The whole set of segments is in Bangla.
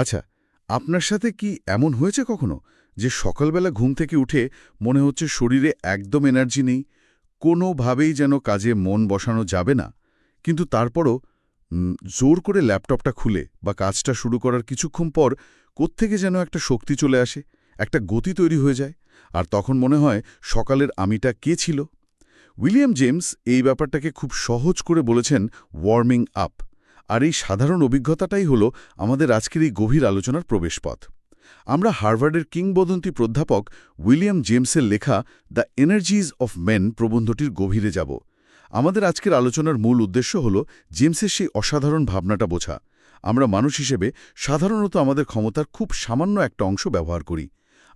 আচ্ছা আপনার সাথে কি এমন হয়েছে কখনো যে সকালবেলা ঘুম থেকে উঠে মনে হচ্ছে শরীরে একদম এনার্জি নেই, কোনোভাবেই যেন কাজে মন বসানো যাবে না, কিন্তু তারপরও জোর করে ল্যাপটপটা খুলে বা কাজটা শুরু করার কিছুক্ষণ পর কোত্থেকে যেন একটা শক্তি চলে আসে, একটা গতি তৈরি হয়ে যায়, আর তখন মনে হয় সকালের আমিটা কে ছিল? উইলিয়াম জেমস এই ব্যাপারটাকে খুব সহজ করে বলেছেন ওয়ার্মিং আপ। আর এই সাধারণ অভিজ্ঞতাটাই হল আমাদের আজকের এই গভীর আলোচনার প্রবেশপথ। আমরা হার্ভার্ডের কিংবদন্তি প্রাধ্যাপক উইলিয়াম জেমসের লেখা দ্য এনার্জিজ অফ মেন প্রবন্ধটির গভীরে যাব। আমাদের আজকের আলোচনার মূল উদ্দেশ্য হল জেমসের সেই অসাধারণ ভাবনাটা বোঝা। আমরা মানুষ হিসেবে সাধারণত আমাদের ক্ষমতার খুব সামান্য একটা অংশ ব্যবহার করি।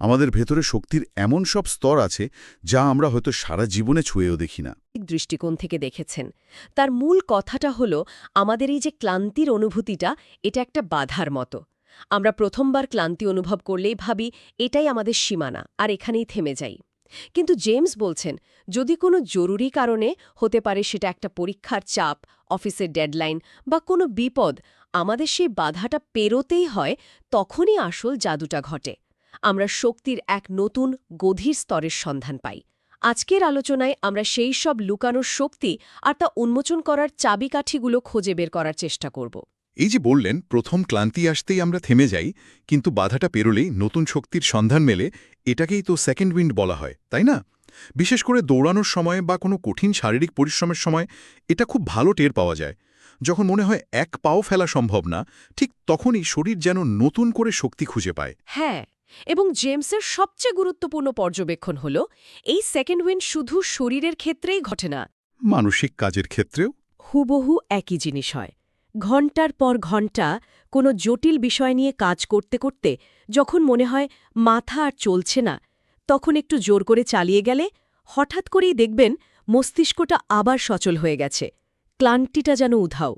আমাদের ভেতরে শক্তির এমন সব স্তর আছে যা আমরা হয়তো সারা জীবনে ছুঁয়েও দেখি না। দৃষ্টিকোণ থেকে দেখেছেন। তার মূল কথাটা হলো, আমাদের এই যে ক্লান্তির অনুভূতিটা, এটা একটা বাধার মতো। আমরা প্রথমবার ক্লান্তি অনুভব করলেই ভাবি, এটাই আমাদের সীমানা, আর এখানেই থেমে যাই। কিন্তু জেমস বলছেন, যদি কোনো জরুরি কারণে হতে পারে সেটা একটা পরীক্ষার চাপ, অফিসের ডেডলাইন বা কোনো বিপদ, আমাদের সেই বাধাটা পেরোতেই হয়, তখনই আসল জাদুটা ঘটে। আমরা শক্তির এক নতুন গভীর স্তরের সন্ধান পাই। আজকের আলোচনায় আমরা সেই সব লুকানোর শক্তি আর তা উন্মোচন করার চাবিকাঠিগুলো খুঁজে বের করার চেষ্টা করব। এই যে বললেন প্রথম ক্লান্তি আসতেই আমরা থেমে যাই কিন্তু বাধাটা পেরোলেই নতুন শক্তির সন্ধান মেলে এটাকেই তো সেকেন্ড উইন্ড বলা হয় তাই না? বিশেষ করে দৌড়ানোর সময় বা কোনো কঠিন শারীরিক পরিশ্রমের সময় এটা খুব ভালো টের পাওয়া যায়। যখন মনে হয় এক পাও ফেলা সম্ভব না ঠিক তখনই শরীর যেন নতুন করে শক্তি খুঁজে পায়। হ্যাঁ এবং জেমসের সবচেয়ে গুরুত্বপূর্ণ পর্যবেক্ষণ হল এই সেকেন্ড উইন্ড শুধু শরীরের ক্ষেত্রেই ঘটে না। মানসিক কাজের ক্ষেত্রেও। হুবহু একই জিনিস হয়। ঘণ্টার পর ঘণ্টা কোনো জটিল বিষয় নিয়ে কাজ করতে করতে যখন মনে হয় মাথা আর চলছে না তখন একটু জোর করে চালিয়ে গেলে হঠাৎ করেই দেখবেন মস্তিষ্কটা আবার সচল হয়ে গেছে। ক্লান্তিটা যেন উধাও।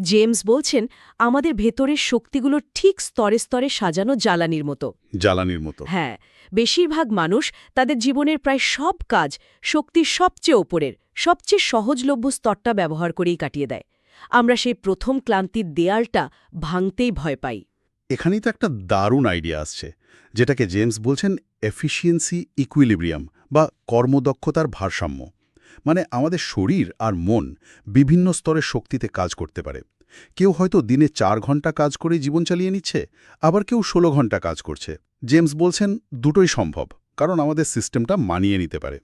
জেমস বলছেন আমাদের ভেতরের শক্তিগুলো ঠিক স্তরে স্তরে সাজানো জ্বালানির মতো। জ্বালানির মতো। হ্যাঁ বেশিরভাগ মানুষ তাদের জীবনের প্রায় সব কাজ শক্তির সবচেয়ে ওপরের সবচেয়ে সহজলভ্য স্তরটা ব্যবহার করেই কাটিয়ে দেয়। আমরা সেই প্রথম ক্লান্তির দেয়ালটা ভাঙতেই ভয় পাই। এখানেই তো একটা দারুণ আইডিয়া আসছে যেটাকে জেমস বলছেন এফিসিয়েন্সি ইকুইলিব্রিয়াম বা কর্মদক্ষতার ভারসাম্য। মানে আমাদের শরীর আর মন বিভিন্ন স্তরের শক্তিতে কাজ করতে পারে। কেউ হয়তো দিনে চার ঘণ্টা কাজ করে জীবন চালিয়ে নিচ্ছে, আবার কেউ ষোলো ঘণ্টা কাজ করছে। জেমস বলছেন, দুটোই সম্ভব, কারণ আমাদের সিস্টেমটা মানিয়ে নিতে পারে।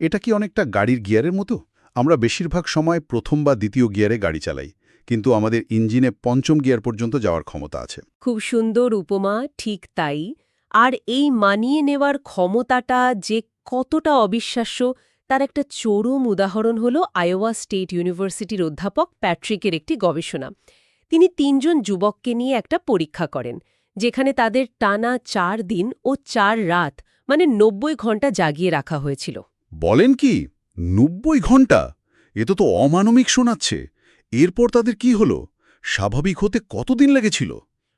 এটা কি অনেকটা গাড়ির গিয়ারের মতো? আমরা বেশিরভাগ সময় প্রথম বা দ্বিতীয় গিয়ারে গাড়ি চালাই, কিন্তু আমাদের ইঞ্জিনে পঞ্চম গিয়ার পর্যন্ত যাওয়ার ক্ষমতা আছে। খুব সুন্দর উপমা, ঠিক তাই। আর এই মানিয়ে নেওয়ার ক্ষমতাটা যে কতটা অবিশ্বাস্য তার একটা চরম উদাহরণ হল আয়োয়া স্টেট ইউনিভার্সিটির অধ্যাপক প্যাট্রিকের একটি গবেষণা। তিনি তিনজন যুবককে নিয়ে একটা পরীক্ষা করেন যেখানে তাদের টানা চার দিন ও চার রাত মানে নব্বই ঘণ্টা জাগিয়ে রাখা হয়েছিল। বলেন কি? নব্বই ঘণ্টা? এ তো তো অমানবিক শোনাচ্ছে। এরপর তাদের কি হলো? স্বাভাবিক হতে কতদিন লেগেছিল?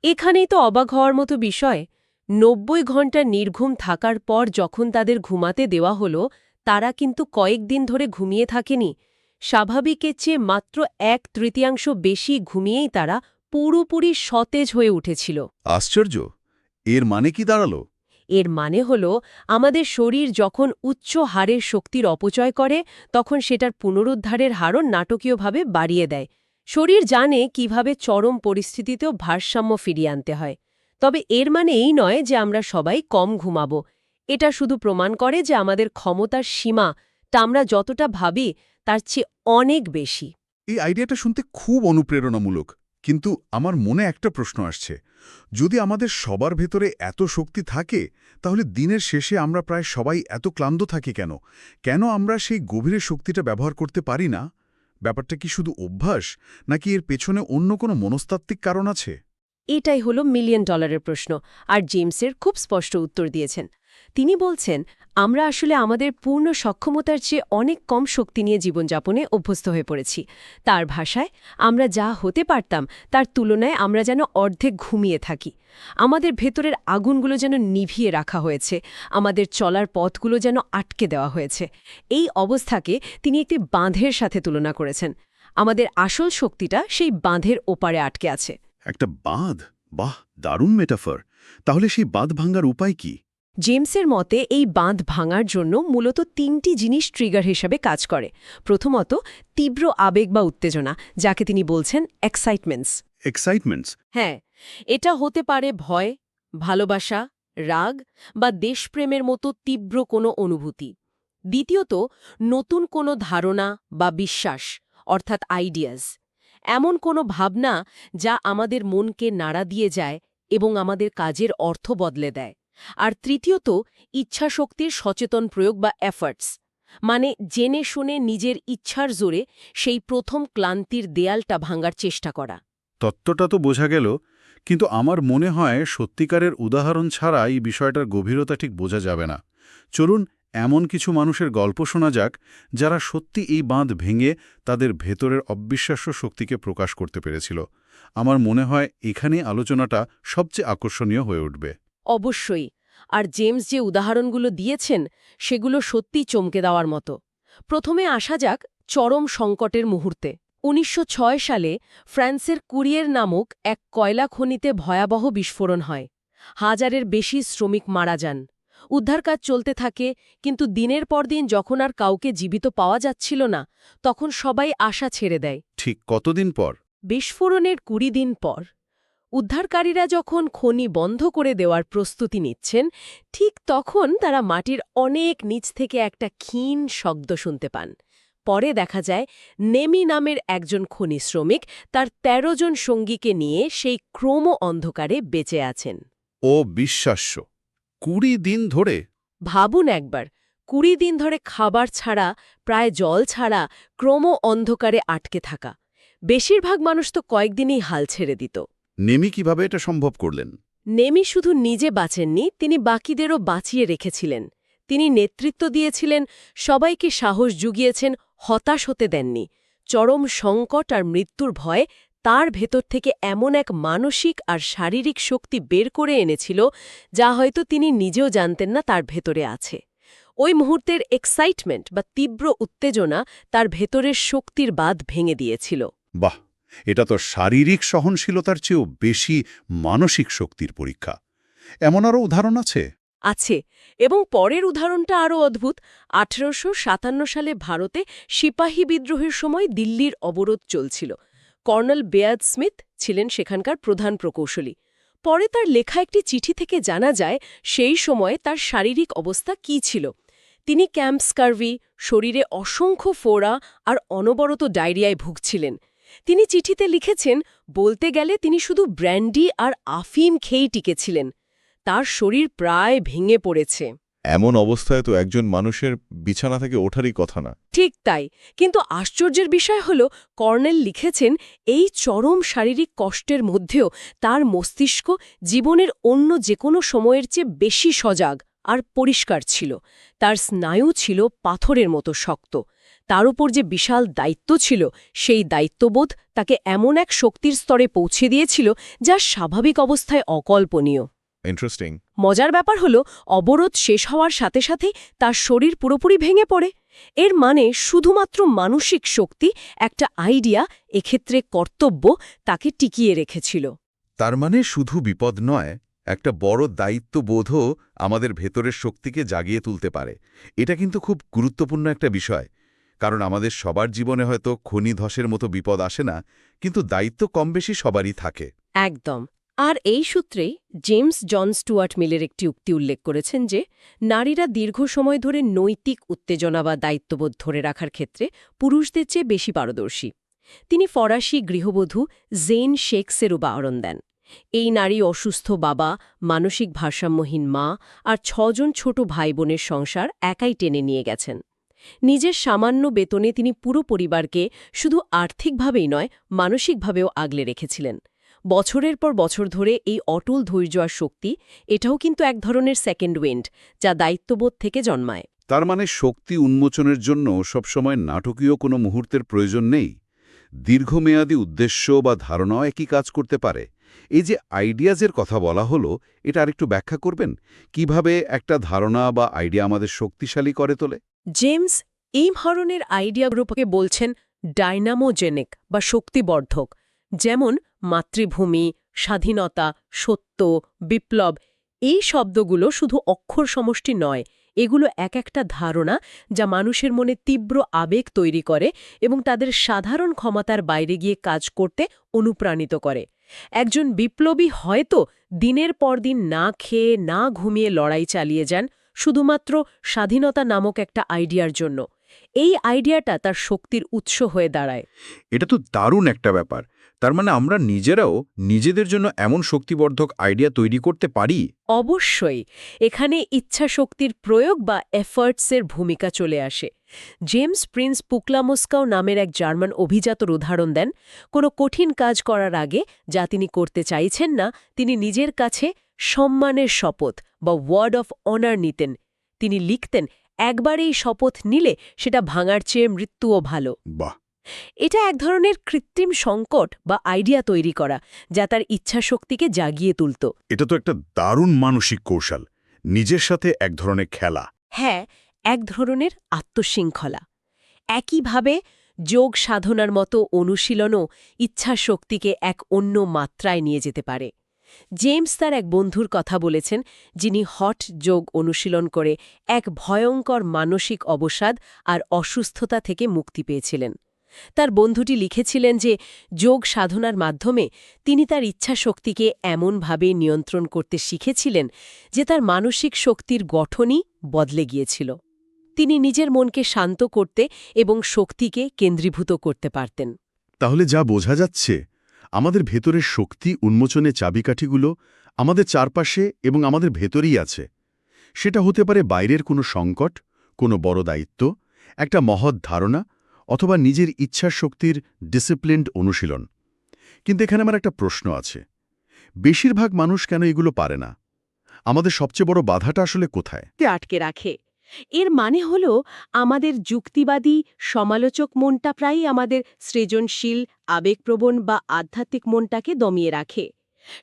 এখানেই তো অবাক হওয়ার মতো বিষয়। নব্বই ঘণ্টা নির্ঘুম থাকার পর যখন তাদের ঘুমাতে দেওয়া হলো তারা কিন্তু কয়েকদিন ধরে ঘুমিয়ে থাকেনি। স্বাভাবিকের চেয়ে মাত্র এক তৃতীয়াংশ বেশি ঘুমিয়েই তারা পুরোপুরি সতেজ হয়ে উঠেছিল। আশ্চর্য! এর মানে কি দাঁড়াল? এর মানে হল আমাদের শরীর যখন উচ্চ হারের শক্তির অপচয় করে তখন সেটার পুনরুদ্ধারের হারও নাটকীয়ভাবে বাড়িয়ে দেয়। শরীর জানে কীভাবে চরম পরিস্থিতিতেও ভারসাম্য ফিরিয়ে আনতে হয়। তবে এর মানে এই নয় যে আমরা সবাই কম ঘুমাবো। এটা শুধু প্রমাণ করে যে আমাদের ক্ষমতার সীমা তা আমরা যতটা ভাবি তার চেয়ে অনেক বেশি। এই আইডিয়াটা শুনতে খুব অনুপ্রেরণামূলক কিন্তু আমার মনে একটা প্রশ্ন আসছে। যদি আমাদের সবার ভেতরে এত শক্তি থাকে তাহলে দিনের শেষে আমরা প্রায় সবাই এত ক্লান্ত থাকি কেন? কেন আমরা সেই গভীরে শক্তিটা ব্যবহার করতে পারি না? ব্যাপারটা কি শুধু অভ্যাস নাকি এর পেছনে অন্য কোনো মনস্তাত্ত্বিক কারণ আছে? এটাই হল মিলিয়ন ডলারের প্রশ্ন আর জেমসের খুব স্পষ্ট উত্তর দিয়েছেন। তিনি বলছেন, আমরা আসলে আমাদের পূর্ণ সক্ষমতার চেয়ে অনেক কম শক্তি নিয়ে জীবনযাপনে অভ্যস্ত হয়ে পড়েছি। তার ভাষায়, আমরা যা হতে পারতাম, তার তুলনায় আমরা যেন অর্ধেক ঘুমিয়ে থাকি। আমাদের ভেতরের আগুনগুলো যেন নিভিয়ে রাখা হয়েছে। আমাদের চলার পথগুলো যেন আটকে দেওয়া হয়েছে। এই অবস্থাকে তিনি একটি বাঁধের সাথে তুলনা করেছেন। আমাদের আসল শক্তিটা সেই বাঁধের ওপারে আটকে আছে। একটা বাঁধ? বাহ, দারুণ মেটাফার। তাহলে সেই বাঁধ ভাঙ্গার উপায় কি? জেমসের মতে এই বাঁধ ভাঙার জন্য মূলত তিনটি জিনিস ট্রিগার হিসাবে কাজ করে। প্রথমত তীব্র আবেগ বা উত্তেজনা যাকে তিনি বলছেন এক্সাইটমেন্টস এক্সাইটমেন্টস হ্যাঁ এটা হতে পারে ভয় ভালোবাসা রাগ বা দেশপ্রেমের মতো তীব্র কোনো অনুভূতি। দ্বিতীয়ত নতুন কোনো ধারণা বা বিশ্বাস অর্থাৎ আইডিয়াস এমন কোনো ভাবনা যা আমাদের মনকে নাড়া দিয়ে যায় এবং আমাদের কাজের অর্থ বদলে দেয়। আর তৃতীয়ত, ইচ্ছাশক্তির সচেতন প্রয়োগ বা এফার্টস মানে জেনে শুনে নিজের ইচ্ছার জোরে সেই প্রথম ক্লান্তির দেয়ালটা ভাঙার চেষ্টা করা। তত্ত্বটা তো বোঝা গেল, কিন্তু আমার মনে হয় সত্যিকারের উদাহরণ ছাড়া এই বিষয়টার গভীরতা ঠিক বোঝা যাবে না। চলুন এমন কিছু মানুষের গল্প শোনা যাক, যারা সত্যি এই বাঁধ ভেঙে তাদের ভেতরের অবিশ্বাস্য শক্তিকে প্রকাশ করতে পেরেছিল। আমার মনে হয় এখানে আলোচনাটা সবচেয়ে আকর্ষণীয় হয়ে উঠবে। অবশ্যই। আর জেমস যে উদাহরণগুলো দিয়েছেন সেগুলো সত্যিই চমকে দেওয়ার মতো। প্রথমে আসা যাক চরম সংকটের মুহূর্তে। উনিশশো ছয় সালে ফ্রান্সের কুরিয়ের নামক এক কয়লা খনিতে ভয়াবহ বিস্ফোরণ হয়। হাজারের বেশি শ্রমিক মারা যান। উদ্ধার কাজ চলতে থাকে কিন্তু দিনের পর দিন যখন আর কাউকে জীবিত পাওয়া যাচ্ছিল না তখন সবাই আশা ছেড়ে দেয়। ঠিক কতদিন পর? বিস্ফোরণের কুড়ি দিন পর। উদ্ধারকারীরা যখন খনি বন্ধ করে দেওয়ার প্রস্তুতি নিচ্ছেন ঠিক তখন তারা মাটির অনেক নিচ থেকে একটা ক্ষীণ শব্দ শুনতে পান। পরে দেখা যায় নেমি নামের একজন খনি শ্রমিক তার ১৩ জন সঙ্গীকে নিয়ে সেই ক্রম অন্ধকারে বেঁচে আছেন। ও বিশ্বাস্য কুড়ি দিন ধরে। ভাবুন একবার কুড়ি দিন ধরে খাবার ছাড়া প্রায় জল ছাড়া ক্রম অন্ধকারে আটকে থাকা। বেশিরভাগ মানুষ তো কয়েকদিনই হাল ছেড়ে দিত। নেমি কীভাবে এটা সম্ভব করলেন? নেমি শুধু নিজে বাঁচেননি তিনি বাকিদেরও বাঁচিয়ে রেখেছিলেন। তিনি নেতৃত্ব দিয়েছিলেন সবাইকে সাহস জুগিয়েছেন হতাশ হতে দেননি। চরম সংকট আর মৃত্যুর ভয় তার ভেতর থেকে এমন এক মানসিক আর শারীরিক শক্তি বের করে এনেছিল যা হয়তো তিনি নিজেও জানতেন না তার ভেতরে আছে। ওই মুহূর্তের এক্সাইটমেন্ট বা তীব্র উত্তেজনা তার ভেতরের শক্তির বাঁধ ভেঙে দিয়েছিল। বাহ! এটা তো শারীরিক সহনশীলতার চেয়েও বেশি মানসিক শক্তির পরীক্ষা। এমন আরও উদাহরণ আছে? আছে, এবং পরের উদাহরণটা আরও অদ্ভুত। আঠেরোশো সাতান্ন সালে ভারতে সিপাহী বিদ্রোহের সময় দিল্লির অবরোধ চলছিল। কর্নেল বেয়াদ স্মিথ ছিলেন সেখানকার প্রধান প্রকৌশলী। পরে তার লেখা একটি চিঠি থেকে জানা যায়, সেই সময়ে তার শারীরিক অবস্থা কী ছিল। তিনি ক্যাম্প স্কার্ভি, শরীরে অসংখ্য ফোড়া আর অনবরত ডায়রিয়ায় ভুগছিলেন। তিনি চিঠিতে লিখেছেন বলতে গেলে তিনি শুধু ব্র্যান্ডি আর আফিম খেয়েই টিকেছিলেন। তার শরীর প্রায় ভেঙে পড়েছে। এমন অবস্থায় তো একজন মানুষের বিছানা থেকে ওঠারই কথা না। ঠিক তাই। কিন্তু আশ্চর্যের বিষয় হল কর্নেল লিখেছেন এই চরম শারীরিক কষ্টের মধ্যেও তার মস্তিষ্ক জীবনের অন্য যে কোনো সময়ের চেয়ে বেশি সজাগ আর পরিষ্কার ছিল। তার স্নায়ু ছিল পাথরের মতো শক্ত। তার উপর যে বিশাল দায়িত্ব ছিল সেই দায়িত্ববোধ তাকে এমন এক শক্তির স্তরে পৌঁছে দিয়েছিল যা স্বাভাবিক অবস্থায় অকল্পনীয়। ইন্টারেস্টিং মজার ব্যাপার হল অবরোধ শেষ হওয়ার সাথে সাথে তার শরীর পুরোপুরি ভেঙে পড়ে। এর মানে শুধুমাত্র মানসিক শক্তি একটা আইডিয়া এক্ষেত্রে কর্তব্য তাকে টিকিয়ে রেখেছিল। তার মানে শুধু বিপদ নয় একটা বড় দায়িত্ববোধও আমাদের ভেতরের শক্তিকে জাগিয়ে তুলতে পারে। এটা কিন্তু খুব গুরুত্বপূর্ণ একটা বিষয়। কারণ আমাদের সবার জীবনে হয়তো খনি ধসের মতো বিপদ আসে না, কিন্তু দায়িত্ব কম বেশি সবারই থাকে। একদম। আর এই সূত্রেই জেমস জন স্টুয়ার্ট মিলের একটি উক্তি উল্লেখ করেছেন যে, নারীরা দীর্ঘ সময় ধরে নৈতিক উত্তেজনা বা দায়িত্ববোধ ধরে রাখার ক্ষেত্রে পুরুষদের চেয়ে বেশি পারদর্শী। তিনি ফরাসি গৃহবধূ জেন শেক্সের উদাহরণ দেন। এই নারী অসুস্থ বাবা, মানসিক ভারসাম্যহীন মা আর ছজন ছোট ভাই বোনের সংসার একাই টেনে নিয়ে গেছেন। নিজের সামান্য বেতনে তিনি পুরো পরিবারকে শুধু আর্থিকভাবেই নয়, মানসিকভাবেও আগলে রেখেছিলেন। বছরের পর বছর ধরে এই অটল ধৈর্য আর শক্তি এটাও কিন্তু এক ধরনের সেকেন্ড উইন্ড যা দায়িত্ববোধ থেকে জন্মায়। তার মানে শক্তি উন্মোচনের জন্য সবসময় নাটকীয় কোনো মুহূর্তের প্রয়োজন নেই। দীর্ঘমেয়াদী উদ্দেশ্য বা ধারণাও একই কাজ করতে পারে। এই যে আইডিয়াজের কথা বলা হলো, এটা আরেকটু ব্যাখ্যা করবেন? কীভাবে একটা ধারণা বা আইডিয়া আমাদের শক্তিশালী করে তোলে? জেমস এই ধরনের আইডিয়া গ্রুপকে বলছেন ডাইনামোজেনিক বা শক্তিবর্ধক, যেমন মাতৃভূমি, স্বাধীনতা, সত্য, বিপ্লব। এই শব্দগুলো শুধু অক্ষর সমষ্টি নয়, এগুলো এক একটা ধারণা যা মানুষের মনে তীব্র আবেগ তৈরি করে এবং তাদের সাধারণ ক্ষমতার বাইরে গিয়ে কাজ করতে অনুপ্রাণিত করে। একজন বিপ্লবী হয়তো দিনের পর দিন না খেয়ে, না ঘুমিয়ে লড়াই চালিয়ে যান শুধুমাত্র স্বাধীনতা নামক একটা আইডিয়ার জন্য। এই আইডিয়াটা তার শক্তির উৎস হয়ে দাঁড়ায়। এটা তো দারুণ একটা ব্যাপার। তার মানে আমরা নিজেরাও নিজেদের জন্য এমন শক্তিবর্ধক আইডিয়া তৈরি করতে পারি? অবশ্যই। এখানে ইচ্ছাশক্তির প্রয়োগ বা এফার্টসের ভূমিকা চলে আসে। জেমস প্রিন্স পুকলামস্কাও নামের এক জার্মান অভিজাতর উদাহরণ দেন কোনো কঠিন কাজ করার আগে যা তিনি করতে চাইছেন না তিনি নিজের কাছে সম্মানের শপথ বা ওয়ার্ড অফ অনার নিতেন। তিনি লিখতেন একবার এই শপথ নিলে সেটা ভাঙার চেয়ে মৃত্যুও ভালো। বাহ! এটা এক ধরনের কৃত্রিম সংকট বা আইডিয়া তৈরি করা যা তার ইচ্ছাশক্তিকে জাগিয়ে তুলত। এটা তো একটা দারুণ মানসিক কৌশল নিজের সাথে এক ধরনের খেলা। হ্যাঁ এক ধরনের আত্মশৃঙ্খলা। একইভাবে যোগ সাধনার মতো অনুশীলনও ইচ্ছাশক্তিকে এক অন্য মাত্রায় নিয়ে যেতে পারে। জেমস তার এক বন্ধুর কথা বলেছেন, যিনি হট যোগ অনুশীলন করে এক ভয়ঙ্কর মানসিক অবসাদ আর অসুস্থতা থেকে মুক্তি পেয়েছিলেন। তার বন্ধুটি লিখেছিলেন যে, যোগ সাধনার মাধ্যমে তিনি তার ইচ্ছাশক্তিকে এমনভাবে নিয়ন্ত্রণ করতে শিখেছিলেন যে তার মানসিক শক্তির গঠনই বদলে গিয়েছিল। তিনি নিজের মনকে শান্ত করতে এবং শক্তিকে কেন্দ্রীভূত করতে পারতেন। তাহলে যা বোঝা যাচ্ছে আমাদের ভেতরের শক্তি উন্মোচনে চাবিকাঠিগুলো আমাদের চারপাশে এবং আমাদের ভেতরেই আছে। সেটা হতে পারে বাইরের কোনো সংকট, কোনো বড় দায়িত্ব, একটা মহৎ ধারণা, অথবা নিজের ইচ্ছার শক্তির ডিসিপ্লিনড অনুশীলন। কিন্তু এখানে আমার একটা প্রশ্ন আছে। বেশিরভাগ মানুষ কেন এগুলো পারে না? আমাদের সবচেয়ে বড় বাধাটা আসলে কোথায়? আটকে রাখে? এর মানে হল আমাদের যুক্তিবাদী সমালোচক মনটা প্রায়ই আমাদের সৃজনশীল আবেগপ্রবণ বা আধ্যাত্মিক মনটাকে দমিয়ে রাখে।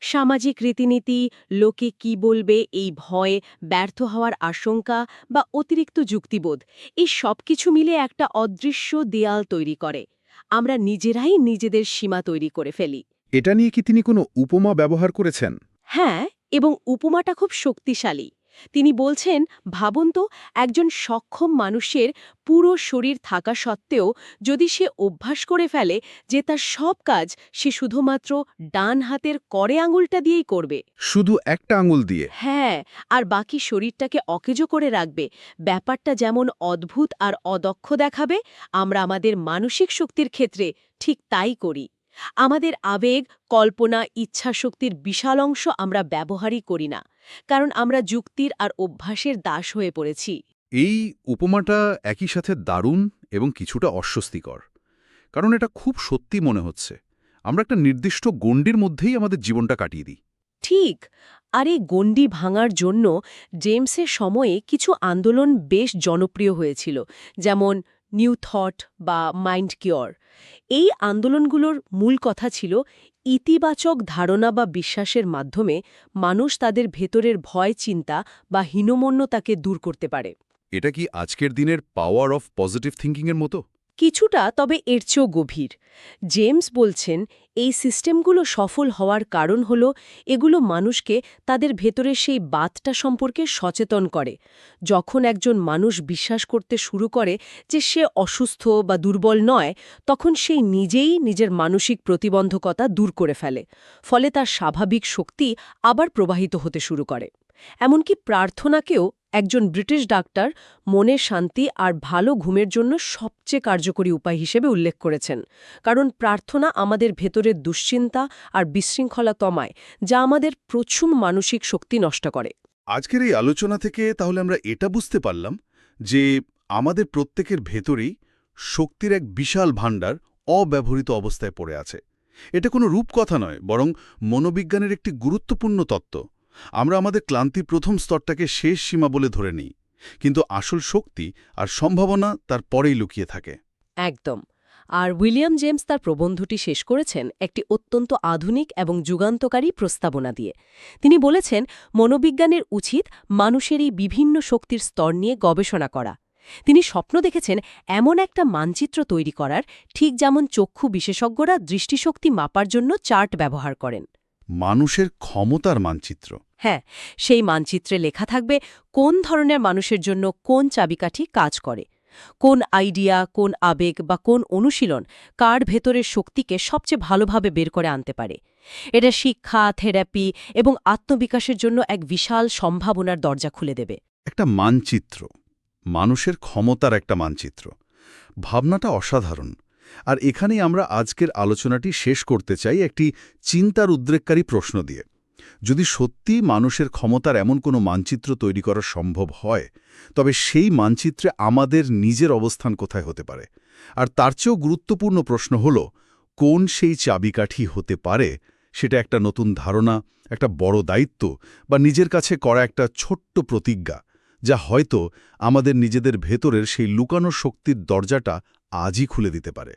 সামাজিক রীতিনীতি লোকে কি বলবে এই ভয় ব্যর্থ হওয়ার আশঙ্কা বা অতিরিক্ত যুক্তিবোধ এই সব কিছু মিলে একটা অদৃশ্য দেয়াল তৈরি করে। আমরা নিজেরাই নিজেদের সীমা তৈরি করে ফেলি। এটা নিয়ে কি তিনি কোনো উপমা ব্যবহার করেছেন? হ্যাঁ এবং উপমাটা খুব শক্তিশালী। তিনি বলছেন ভাবুন তো একজন সক্ষম মানুষের পুরো শরীর থাকা সত্ত্বেও যদি সে অভ্যাস করে ফেলে যে তার সব কাজ সে শুধুমাত্র ডান হাতের করে আঙুলটা দিয়েই করবে। শুধু একটা আঙুল দিয়ে? হ্যাঁ আর বাকি শরীরটাকে অকেজো করে রাখবে। ব্যাপারটা যেমন অদ্ভুত আর অদক্ষ দেখাবে আমরা আমাদের মানসিক শক্তির ক্ষেত্রে ঠিক তাই করি। আমাদের আবেগ কল্পনা ইচ্ছাশক্তির বিশাল অংশ আমরা ব্যবহারই করি না কারণ আমরা যুক্তির আর অভ্যাসের দাস হয়ে পড়েছি। এই উপমাটা একই সাথে দারুণ এবং কিছুটা অস্বস্তিকর কারণ এটা খুব সত্যি মনে হচ্ছে। আমরা একটা নির্দিষ্ট গণ্ডির মধ্যেই আমাদের জীবনটা কাটিয়ে দিই। ঠিক আর এই গণ্ডি ভাঙার জন্য জেমসের সময়ে কিছু আন্দোলন বেশ জনপ্রিয় হয়েছিল যেমন নিউ থট বা মাইন্ড কিওর। এই আন্দোলনগুলোর মূল কথা ছিল ইতিবাচক ধারণা বা বিশ্বাসের মাধ্যমে মানুষ তাদের ভেতরের ভয়, চিন্তা বা হীনমন্যতাকে দূর করতে পারে। এটা কি আজকের দিনের পাওয়ার অফ পজিটিভ থিঙ্কিংয়ের মতো? কিছুটা তবে এর চেয়েও গভীর। জেমস বলছেন, এই সিস্টেমগুলো সফল হওয়ার কারণ হল এগুলো মানুষকে তাদের ভেতরে সেই বাতটা সম্পর্কে সচেতন করে। যখন একজন মানুষ বিশ্বাস করতে শুরু করে যে সে অসুস্থ বা দুর্বল নয়, তখন সেই নিজেই নিজের মানসিক প্রতিবন্ধকতা দূর করে ফেলে। ফলে তার স্বাভাবিক শক্তি আবার প্রবাহিত হতে শুরু করে। এমনকি প্রার্থনাকেও একজন ব্রিটিশ ডাক্তার মনে শান্তি আর ভালো ঘুমের জন্য সবচেয়ে কার্যকরী উপায় হিসেবে উল্লেখ করেছেন। কারণ প্রার্থনা আমাদের ভেতরের দুশ্চিন্তা আর বিশৃঙ্খলা তমায়, যা আমাদের প্রচুর মানসিক শক্তি নষ্ট করে। আজকের এই আলোচনা থেকে তাহলে আমরা এটা বুঝতে পারলাম যে আমাদের প্রত্যেকের ভেতরেই শক্তির এক বিশাল ভাণ্ডার অব্যবহৃত অবস্থায় পড়ে আছে। এটা কোনো রূপকথা নয়, বরং মনোবিজ্ঞানের একটি গুরুত্বপূর্ণ তত্ত্ব। আমরা আমাদের ক্লান্তির প্রথম স্তরটাকে শেষ সীমা বলে ধরে নিই, কিন্তু আসল শক্তি আর সম্ভাবনা তার পরেই লুকিয়ে থাকে। একদম। আর উইলিয়াম জেমস তার প্রবন্ধটি শেষ করেছেন একটি অত্যন্ত আধুনিক এবং যুগান্তকারী প্রস্তাবনা দিয়ে। তিনি বলেছেন, মনোবিজ্ঞানের উচিত মানুষের এই বিভিন্ন শক্তির স্তর নিয়ে গবেষণা করা। তিনি স্বপ্ন দেখেছেন এমন একটা মানচিত্র তৈরি করার, ঠিক যেমন চক্ষু বিশেষজ্ঞরা দৃষ্টিশক্তি মাপার জন্য চার্ট ব্যবহার করেন। মানুষের ক্ষমতার মানচিত্র। হ্যাঁ সেই মানচিত্রে লেখা থাকবে কোন ধরনের মানুষের জন্য কোন চাবিকাঠি কাজ করে। কোন আইডিয়া কোন আবেগ বা কোন অনুশীলন কার ভেতরের শক্তিকে সবচেয়ে ভালোভাবে বের করে আনতে পারে। এটা শিক্ষা থেরাপি এবং আত্মবিকাশের জন্য এক বিশাল সম্ভাবনার দরজা খুলে দেবে। একটা মানচিত্র মানুষের ক্ষমতার একটা মানচিত্র। ভাবনাটা অসাধারণ। আর এখানেই আমরা আজকের আলোচনাটি শেষ করতে চাই একটি চিন্তার উদ্রেককারী প্রশ্ন দিয়ে। যদি সত্যি মানুষের ক্ষমতার এমন কোনো মানচিত্র তৈরি করা সম্ভব হয়, তবে সেই মানচিত্রে আমাদের নিজের অবস্থান কোথায় হতে পারে? আর তার চেয়েও গুরুত্বপূর্ণ প্রশ্ন হল, কোন সেই চাবিকাঠি হতে পারে? সেটা একটা নতুন ধারণা, একটা বড় দায়িত্ব বা নিজের কাছে করা একটা ছোট্ট প্রতিজ্ঞা, যা হয়তো আমাদের নিজেদের ভেতরের সেই লুকানো শক্তির দরজাটা আজই খুলে দিতে পারে।